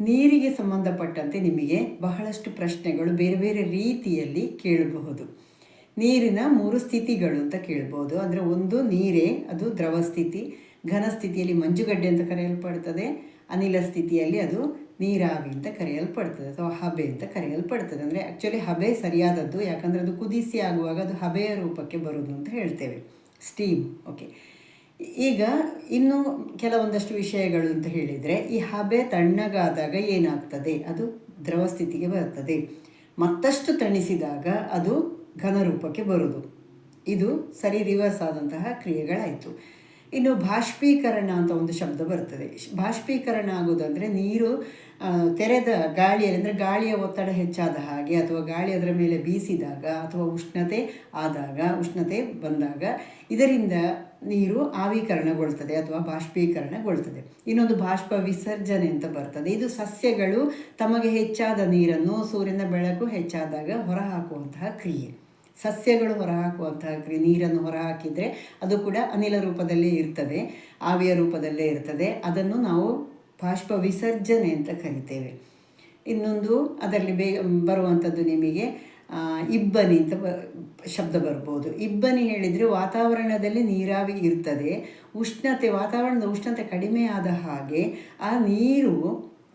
ನೀರಿಗೆ ಸಂಬಂಧಪಟ್ಟಂತೆ ನಿಮಗೆ ಬಹಳಷ್ಟು ಪ್ರಶ್ನೆಗಳು ಬೇರೆ ಬೇರೆ ರೀತಿಯಲ್ಲಿ ಕೇಳಬಹುದು. ನೀರಿನ ಮೂರು ಸ್ಥಿತಿಗಳು ಅಂತ ಕೇಳ್ಬೋದು. ಅಂದರೆ ಒಂದು, ನೀರೇ, ಅದು ದ್ರವ ಸ್ಥಿತಿ. ಘನ ಸ್ಥಿತಿಯಲ್ಲಿ ಮಂಜುಗಡ್ಡೆ ಅಂತ ಕರೆಯಲ್ಪಡ್ತದೆ. ಅನಿಲ ಸ್ಥಿತಿಯಲ್ಲಿ ಅದು ನೀರಾವಿ ಅಂತ ಕರೆಯಲ್ಪಡ್ತದೆ ಅಥವಾ ಹಬೆ ಅಂತ ಕರೆಯಲ್ಪಡ್ತದೆ. ಅಂದರೆ ಆ್ಯಕ್ಚುಲಿ ಹಬೆ ಸರಿಯಾದದ್ದು, ಯಾಕಂದರೆ ಅದು ಕುದಿಸಿ ಆಗುವಾಗ ಅದು ಹಬೆಯ ರೂಪಕ್ಕೆ ಬರೋದು ಅಂತ ಹೇಳ್ತೇವೆ. ಸ್ಟೀಮ್ ಓಕೆ ಈಗ ಇನ್ನು ಕೆಲವೊಂದಷ್ಟು ವಿಷಯಗಳು ಅಂತ ಹೇಳಿದರೆ, ಈ ಹಬೆ ತಣ್ಣಗಾದಾಗ ಏನಾಗ್ತದೆ? ಅದು ದ್ರವ ಸ್ಥಿತಿಗೆ ಬರ್ತದೆ. ಮತ್ತಷ್ಟು ತಣಿಸಿದಾಗ ಅದು ಘನರೂಪಕ್ಕೆ ಬರುವುದು ಇದು ಸರಿ ರಿವರ್ಸ್ ಆದಂತಹ ಕ್ರಿಯೆಗಳಾಯಿತು. ಇನ್ನು ಬಾಷ್ಪೀಕರಣ ಅಂತ ಒಂದು ಶಬ್ದ ಬರ್ತದೆ. ಬಾಷ್ಪೀಕರಣ ಆಗೋದಂದರೆ ನೀರು ತೆರೆದ ಗಾಳಿಯಲ್ಲಿ, ಅಂದರೆ ಗಾಳಿಯ ಒತ್ತಡ ಹೆಚ್ಚಾದ ಹಾಗೆ, ಅಥವಾ ಗಾಳಿ ಅದರ ಮೇಲೆ ಬೀಸಿದಾಗ, ಅಥವಾ ಉಷ್ಣತೆ ಆದಾಗ, ಉಷ್ಣತೆ ಬಂದಾಗ, ಇದರಿಂದ ನೀರು ಆವೀಕರಣಗೊಳ್ತದೆ ಅಥವಾ ಬಾಷ್ಪೀಕರಣಗೊಳ್ತದೆ. ಇನ್ನೊಂದು ಬಾಷ್ಪ ವಿಸರ್ಜನೆ ಅಂತ ಬರ್ತದೆ. ಇದು ಸಸ್ಯಗಳು ತಮಗೆ ಹೆಚ್ಚಾದ ನೀರನ್ನು, ಸೂರ್ಯನ ಬೆಳಕು ಹೆಚ್ಚಾದಾಗ ಹೊರಹಾಕುವಂತಹ ಕ್ರಿಯೆ. ಸಸ್ಯಗಳು ಹೊರಹಾಕುವಂತಹ ಕ್ರಿಯೆ ನೀರನ್ನು ಹೊರಹಾಕಿದರೆ ಅದು ಕೂಡ ಅನಿಲ ರೂಪದಲ್ಲೇ ಇರ್ತದೆ, ಆವಿಯ ರೂಪದಲ್ಲೇ ಇರ್ತದೆ. ಅದನ್ನು ನಾವು ಬಾಷ್ಪ ವಿಸರ್ಜನೆ ಅಂತ ಕರಿತೇವೆ. ಇನ್ನೊಂದು ಅದರಲ್ಲಿ ಬೇ ಬರುವಂಥದ್ದು ನಿಮಗೆ ಇಬ್ಬನಿ ಅಂತ ಬ, ಶಬ್ದ ಬರ್ಬೋದು. ಇಬ್ಬನಿ ಹೇಳಿದರೆ ವಾತಾವರಣದಲ್ಲಿ ನೀರಾವಿ ಇರ್ತದೆ. ಉಷ್ಣತೆ, ವಾತಾವರಣದ ಉಷ್ಣತೆ ಕಡಿಮೆ ಆದ ಹಾಗೆ ಆ ನೀರು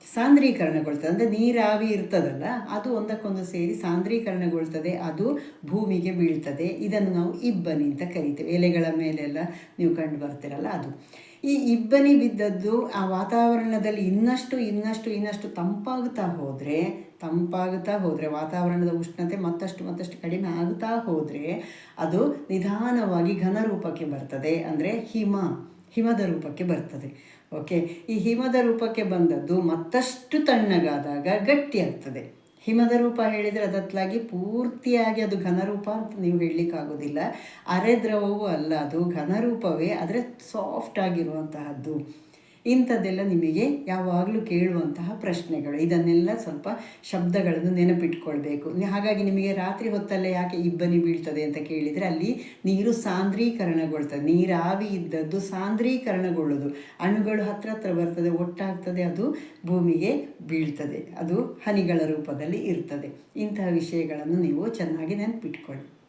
ಸಾಂದ್ರೀಕರಣಗೊಳ್ತದೆ. ಅಂದರೆ ನೀರಾವಿ ಇರ್ತದಲ್ಲ, ಅದು ಒಂದಕ್ಕೊಂದು ಸೇರಿ ಸಾಂದ್ರೀಕರಣಗೊಳ್ತದೆ, ಅದು ಭೂಮಿಗೆ ಬೀಳ್ತದೆ. ಇದನ್ನು ನಾವು ಇಬ್ಬನಿ ಅಂತ ಕರಿತೇವೆ. ಎಲೆಗಳ ಮೇಲೆಲ್ಲ ನೀವು ಕಂಡು ಬರ್ತೀರಲ್ಲ ಅದು. ಈ ಇಬ್ಬನಿ ಬಿದ್ದದ್ದು ಆ ವಾತಾವರಣದಲ್ಲಿ ಇನ್ನಷ್ಟು ಇನ್ನಷ್ಟು ಇನ್ನಷ್ಟು ತಂಪಾಗ್ತಾ ಹೋದರೆ ತಂಪಾಗುತ್ತಾ ಹೋದರೆ, ವಾತಾವರಣದ ಉಷ್ಣತೆ ಮತ್ತಷ್ಟು ಮತ್ತಷ್ಟು ಕಡಿಮೆ ಆಗ್ತಾ ಹೋದರೆ ಅದು ನಿಧಾನವಾಗಿ ಘನರೂಪಕ್ಕೆ ಬರ್ತದೆ. ಅಂದರೆ ಹಿಮ. ಹಿಮದ ರೂಪಕ್ಕೆ ಬರ್ತದೆ. ಓಕೆ ಈ ಹಿಮದ ರೂಪಕ್ಕೆ ಬಂದದ್ದು ಮತ್ತಷ್ಟು ತಣ್ಣಗಾದಾಗ ಗಟ್ಟಿಯಾಗ್ತದೆ ಹಿಮದ ರೂಪ ಹೇಳಿದರೆ ಅದತ್ಲಾಗಿ ಪೂರ್ತಿಯಾಗಿ ಅದು ಘನರೂಪ ಅಂತ ನೀವು ಹೇಳಲಿಕ್ಕಾಗೋದಿಲ್ಲ. ಅರೆ ದ್ರವವೂ ಅಲ್ಲ, ಅದು ಘನರೂಪವೇ ಆದರೆ ಸಾಫ್ಟ್ ಆಗಿರುವಂತಹದ್ದು. ಇಂಥದ್ದೆಲ್ಲ ನಿಮಗೆ ಯಾವಾಗಲೂ ಕೇಳುವಂತಹ ಪ್ರಶ್ನೆಗಳು. ಇದನ್ನೆಲ್ಲ ಸ್ವಲ್ಪ ಶಬ್ದಗಳನ್ನು ನೆನಪಿಟ್ಕೊಳ್ಬೇಕು. ಹಾಗಾಗಿ ನಿಮಗೆ ರಾತ್ರಿ ಹೊತ್ತಲ್ಲೇ ಯಾಕೆ ಇಬ್ಬನಿ ಬೀಳ್ತದೆ ಅಂತ ಕೇಳಿದರೆ ಅಲ್ಲಿ ನೀರು ಸಾಂದ್ರೀಕರಣಗೊಳ್ತದೆ. ನೀರಾವಿ ಇದ್ದದ್ದು ಸಾಂದ್ರೀಕರಣಗೊಳ್ಳೋದು. ಅಣುಗಳು ಹತ್ರ ಹತ್ರ ಬರ್ತದೆ, ಒಟ್ಟಾಗ್ತದೆ, ಅದು ಭೂಮಿಗೆ ಬೀಳ್ತದೆ. ಅದು ಹನಿಗಳ ರೂಪದಲ್ಲಿ ಇರ್ತದೆ. ಇಂತಹ ವಿಷಯಗಳನ್ನು ನೀವು ಚೆನ್ನಾಗಿ ನೆನಪಿಟ್ಕೊಳ್ಳಿ.